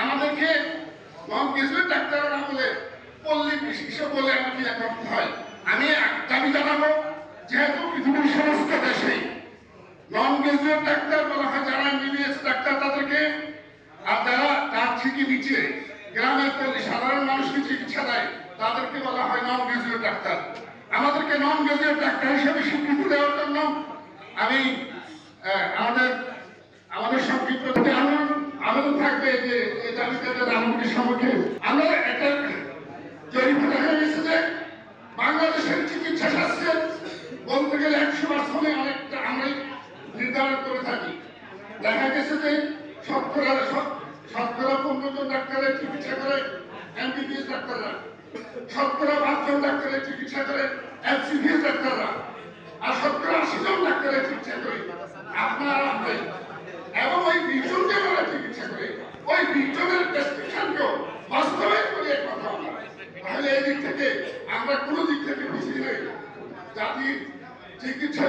আমাদেরকে নন graduate doctor বলে আমাকে হয়? আমি দাবি জানাব, যেহেতু পৃথিবীর সমস্ত দেশেই নন গ্রাজুয়েট ডাক্তার বলা হয় যারা এমবিবিএস ডাক্তার তাদেরকে আর যারা তার থেকে নিচে গ্রামের সাধারণ মানুষকে চিকিৎসা দেয়, তাদেরকে বলা হয় নন গ্রাজুয়েট ডাক্তার। আমাদেরকে নন গ্রাজুয়েট ডাক্তার হিসেবে স্বীকৃতি দেওয়ার জন্য আমি আমাদের আমাদের সংক্ষিপ্ত আবেদন আবেদন থাকবে যে যাতে আমাদের সম্মুখে আমরা একটা জরিপ দেখা গেছে যে বাংলাদেশের চিকিৎসা শাস্ত্রের বলতে গেলে একশো পার্সেন্টে অনেকটা আমরাই নির্ধারণ করে থাকি। দেখা গেছে যে শতকরা শত- শতকরা পনেরো ডাক্তারের চিকিৎসা করে, এমবিবিএস ডাক্তাররা। শতকরা পাঁচজন ডাক্তারের চিকিৎসা করে এমসিবিএস ডাক্তাররা। আর শতকরা আশি জন ডাক্তারের চিকিৎসা করে। আপনারা আপনি এবং ওই বিশজনকে চিকিৎসা করে। ওই বিশজনের প্রেসক্রিপশনকেও বাস্তবায়ন করে কথা তাহলে এই দিক থেকে আমরা কোনো দিক থেকে পিছিয়ে জাতির চিকিৎসা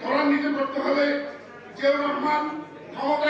ত্বরান্বিত করতে হলে জিয়াউর রহমান ক্ষমতায়